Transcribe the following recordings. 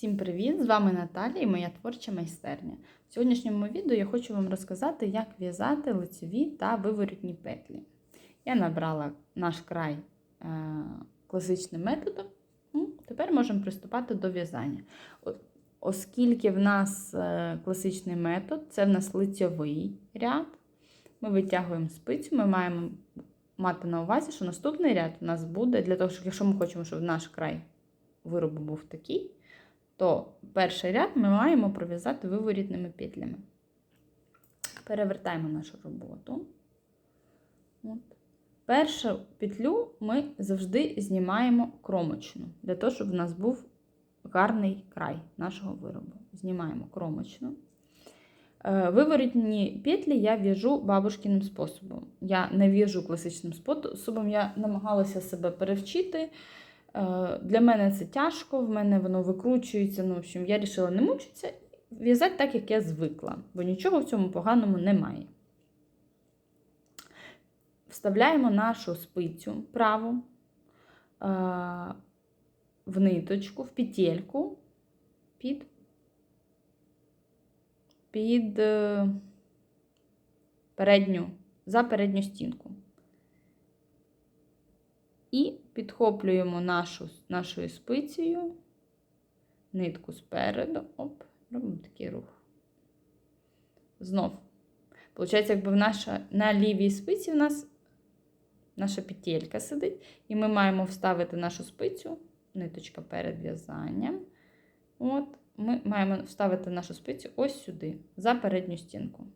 Всім привіт! З вами Наталія і моя творча майстерня. В сьогоднішньому відео я хочу вам розказати, як в'язати лицеві та виворітні петлі. Я набрала наш край е, класичним методом. Тепер можемо приступати до в'язання. Оскільки в нас е, класичний метод, це в нас лицьовий ряд. Ми витягуємо спицю, ми маємо мати на увазі, що наступний ряд у нас буде для того, щоб якщо ми хочемо, щоб наш край виробу був такий, то перший ряд ми маємо пров'язати виворітними петлями. Перевертаємо нашу роботу. От. Першу петлю ми завжди знімаємо кромочну, для того, щоб в нас був гарний край нашого виробу. Знімаємо кромочну. Е, Виворітні петлі я в'яжу бабушкиним способом. Я не в'яжу класичним способом, я намагалася себе перевчити. Е, Для мене це тяжко, в мене воно викручується. Ну, в общем, я вирішила не мучитися, в'язати так, як я звикла, бо нічого в цьому поганому немає. Вставляємо нашу спицю праву е, в ниточку, в петельку під, під е, передню, за передню стінку. І підхоплюємо нашу, нашою спицею нитку спереду. Оп, робимо такий рух. Знов. Получається, якби наша, на лівій спиці в нас наша петелька сидить, і ми маємо вставити нашу спицю, ниточка перед в'язанням. От, ми маємо вставити нашу спицю ось сюди, за передню стінку.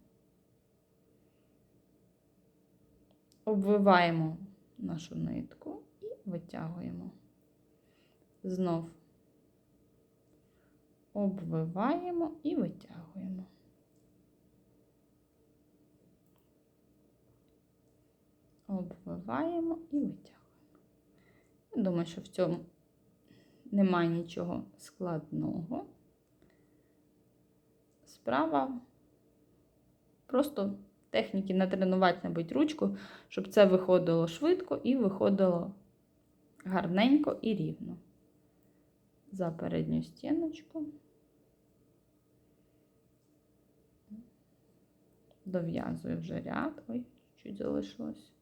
Обвиваємо нашу нитку витягуємо. Знов обвиваємо і витягуємо. Обвиваємо і витягуємо. Я думаю, що в цьому немає нічого складного. Справа просто техніки натренувати, набить ручку, щоб це виходило швидко і виходило гарненько і рівно. За передню стіночку. Дов'язую вже ряд. Ой, чуть залишилось.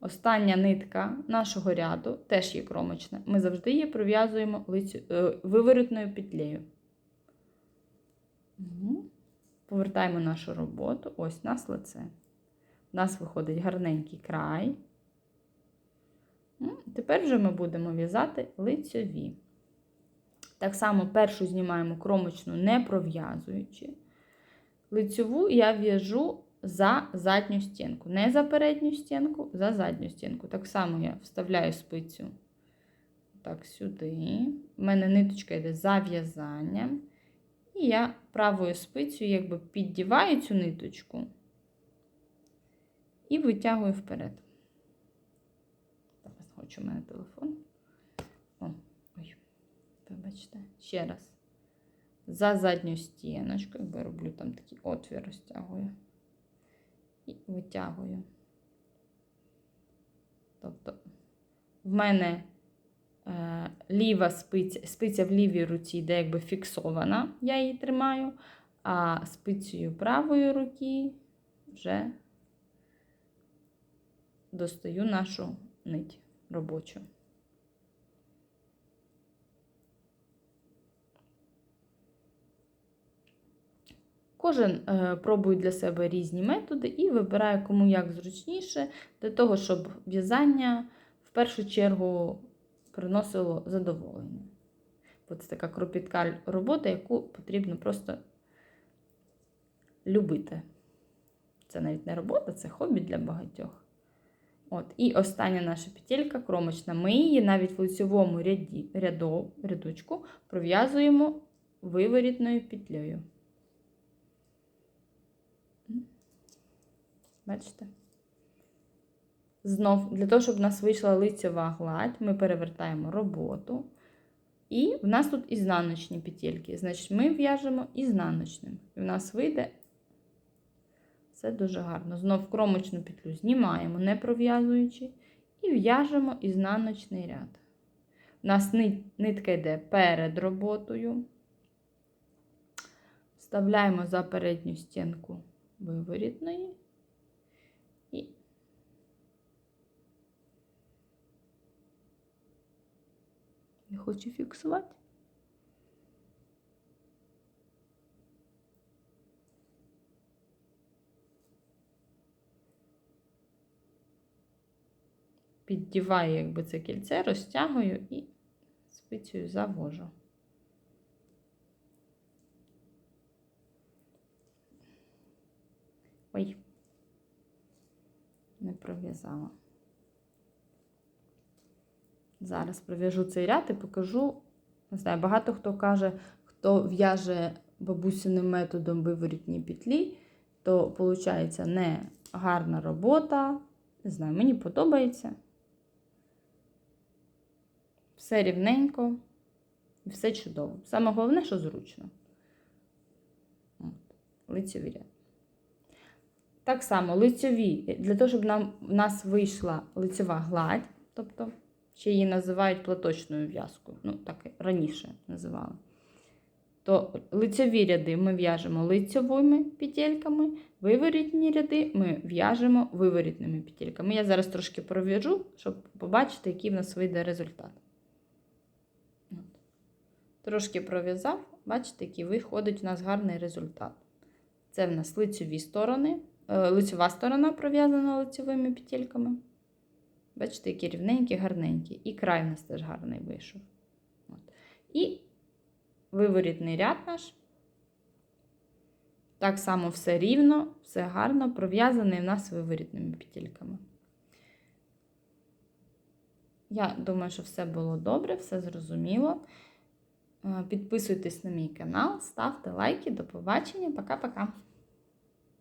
Остання нитка нашого ряду теж є кромочна. Ми завжди її пров'язуємо е, виворотною петлею. Угу. Повертаємо нашу роботу. Ось нас лице. У нас виходить гарненький край. Тепер вже ми будемо в'язати лицьові. Так само першу знімаємо кромочну, не пров'язуючи. Лицьову я в'яжу за задню стінку. Не за передню стінку, за задню стінку. Так само я вставляю спицю так сюди. У мене ниточка йде за в'язанням. І я правою спицею якби піддіваю цю ниточку і витягую вперед. Зараз хочу у мене телефон. О, ой, вибачте, ще раз. За задню стіночку, якби роблю там такий отвір, розтягую. І витягую. Тобто, в мене е, ліва спиця, спиця в лівій руці йде якби фіксована, я її тримаю, а спицею правої руки вже достаю нашу нить робочу. Кожен е, пробує для себе різні методи і вибирає, кому як зручніше, для того, щоб в'язання в першу чергу приносило задоволення. Бо це така кропітка робота, яку потрібно просто любити. Це навіть не робота, це хобі для багатьох. От. І остання наша петелька кромочна. Ми її навіть в лицевому ряді, ряду, рядочку пров'язуємо виворітною петлею. Бачите? Знов, для того, щоб в нас вийшла лицева гладь, ми перевертаємо роботу. І в нас тут ізнаночні петельки. Значить, ми в'яжемо ізнаночним. І в нас вийде все дуже гарно. Знов кромочну петлю знімаємо, не пров'язуючи, і в'яжемо ізнаночний ряд. У нас нитка йде перед роботою. Вставляємо за передню стінку виворітної. І хочу фіксувати. Піддіваю, якби це кільце, розтягую і спицею завожу. Ой, не пров'язала. Зараз пров'яжу цей ряд і покажу. Не знаю, багато хто каже, хто в'яже бабусиним методом виворітні петлі, то виходить не гарна робота. Не знаю, мені подобається. Все рівненько, все чудово. Саме головне, що зручно. От, лицеві ряд. Так само лицеві, для того, щоб нам, в нас вийшла лицева гладь, тобто, ще її називають платочною в'язкою, ну, так раніше називали. То лицеві ряди ми в'яжемо лицевими петельками, виворітні ряди ми в'яжемо виворітними петельками. Я зараз трошки пров'яжу, щоб побачити, який в нас вийде результат. Трошки пров'язав, бачите, який виходить у нас гарний результат. Це в нас лицеві сторони, е, лицева сторона пров'язана лицевими петельками. Бачите, які рівненькі, гарненькі. І край у нас теж гарний вийшов. От. І виворітний ряд наш. Так само все рівно, все гарно, пров'язаний в нас виворітними петельками. Я думаю, що все було добре, все зрозуміло. Е, Підписуйтесь на мій канал, ставте лайки. До побачення. Пока-пока.